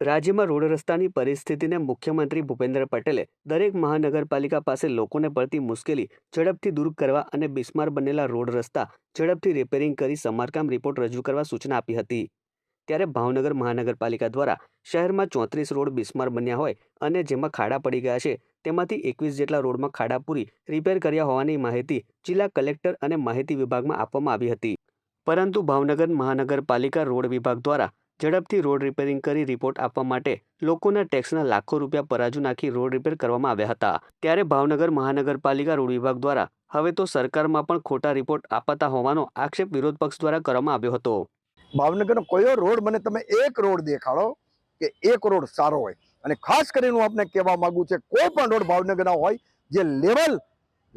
રાજ્યમાં રોડ રસ્તાની પરિસ્થિતિને મુખ્યમંત્રી ભૂપેન્દ્ર પટેલે દરેક મહાનગરપાલિકા પાસે લોકોને પડતી મુશ્કેલી ઝડપથી દૂર કરવા અને બિસ્માર બનેલા રોડ રસ્તા ઝડપથી રિપેરિંગ કરી સમારકામ રિપોર્ટ રજૂ કરવા સૂચના આપી હતી. ત્યારે ભાવનગર મહાનગરપાલિકા દ્વારા શહેરમાં ચોત્રીસ રોડ બિસ્માર બન્યા હોય અને જેમાં ખાડા પડી ગયા છે, તેમાંથી એકવીસ જેટલા રોડમાં ખાડા પૂરી રિપેર કર્યા હોવાની માહિતી જિલ્લા કલેક્ટર અને માહિતી વિભાગમાં આપવામાં આવી હતી. પરંતુ ભાવનગર મહાનગરપાલિકા રોડ વિભાગ દ્વારા ઝડપથી રોડ રિપેરિંગ કરી રિપોર્ટ આપવા માટે લોકોના ટેક્સના લાખો રૂપિયા પરાજુ નાખી રોડ રિપેર કરવામાં આવ્યા હતા. ત્યારે ભાવનગર મહાનગરપાલિકા રોડ વિભાગ દ્વારા હવે તો સરકારમાં પણ ખોટા રિપોર્ટ અપાતા હોવાનો આક્ષેપ વિરોધ પક્ષ દ્વારા કરવામાં આવ્યો હતો. ભાવનગરનો કયો રોડ મને તમે એક રોડ દેખાડો કે એક રોડ સારો હોય? અને ખાસ કરીને હું આપને કહેવા માંગુ છે કોઈ પણ રોડ ભાવનગરના હોય, જે લેવલ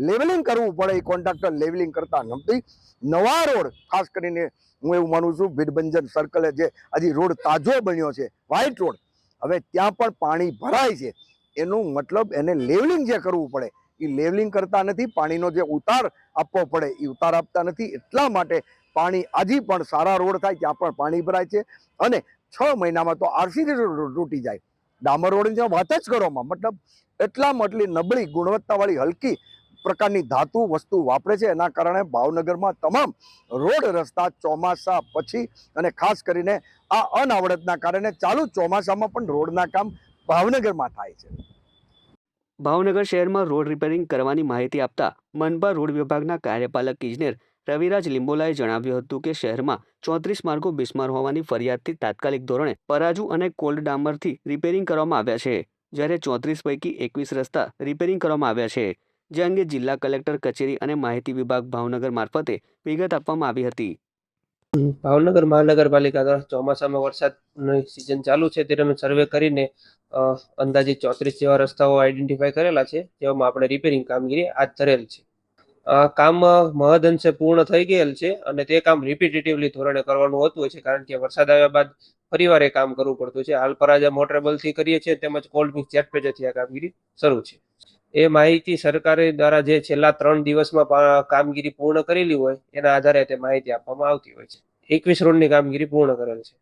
લેવલિંગ કરવું પડે એ કોન્ટ્રાક્ટર લેવલિંગ કરતા નથી. નવા રોડ, ખાસ કરીને હું એવું માનું છું ભીડભંજન સર્કલે જે હજી રોડ તાજો બન્યો છે વ્હાઇટ રોડ હવે ત્યાં પણ પાણી ભરાય છે. એનું મતલબ એને લેવલિંગ જે કરવું પડે, એ લેવલિંગ કરતા નથી, પાણીનો જે ઉતાર આપવો પડે, એ ઉતાર આપતા નથી. એટલા માટે પાણી હજી પણ સારા રોડ થાય, ત્યાં પણ પાણી ભરાય છે. અને છ મહિનામાં તો આરસીસી રોડ તૂટી જાય. ડામર રોડની વાત જ કરવામાં મતલબ એટલામાં એટલી નબળી ગુણવત્તાવાળી હલકી પ્રકારની ધાતુ વસ્તુ વાપરે છે. એના કારણે ભાવનગરમાં તમામ રોડ રસ્તા ચોમાસા પછી અને ખાસ કરીને આ અનાવડતના કારણે ચાલુ ચોમાસામાં પણ રોડના કામ ભાવનગરમાં થાય છે. ભાવનગર શહેરમાં રોડ રિપેરિંગ કરવાની માહિતી આપતા મનપા રોડ વિભાગના કાર્યપાલક ઇજનેર રવિરાજ લિંબોલાએ જણાવ્યું હતું કે શહેરમાં ચોત્રીસ માર્ગો બિસ્માર હોવાની ફરિયાદથી તાત્કાલિક ધોરણે પરાજુ અને કોલ્ડ ડામરથી રિપેરિંગ કરવામાં આવ્યા છે. જ્યારે ચોત્રીસ પૈકી એકવીસ રસ્તા રિપેરિંગ કરવામાં આવ્યા છે. જે અંગે જિલ્લા કલેક્ટર, કચેરી અને માહિતી વિભાગ ભાવનગર મારફતે વિગત આપવામાં આવી હતી. ભાવનગર મહાનગરપાલિકા દ્વારા ચોમાસામાં વરસાદની સિઝન ચાલુ છે ત્યારે અમે સર્વે કરીને અંદાજે ચોત્રીસ જેવા રસ્તાઓ આઈડેન્ટિફાઈ કરેલા છે, જેવામાં આપણે રિપેરિંગ કામગીરી હાથ ધરેલ છે. કામ મહદઅંશે પૂર્ણ થઈ ગયેલ છે અને તે કામ રિપીટેટિવલી ધોરણે કરવાનું હોતું હોય છે કારણ કે વરસાદ આવ્યા બાદ ફરીવાર એ કામ કરવું પડતું છે. હાલ પરાજા મોટરેબલથી કરીએ છીએ, તેમજ કોલ્ડ મિક્સ જેટ પેજેથી આ કામગીરી શરૂ છે. એ માહિતી સરકારે દ્વારા જે છેલ્લા ત્રણ દિવસમાં કામગીરી પૂર્ણ કરેલી હોય, એના આધારે તે માહિતી આપવામાં આવતી હોય છે. એકવીસ રોડની કામગીરી પૂર્ણ કરેલ છે.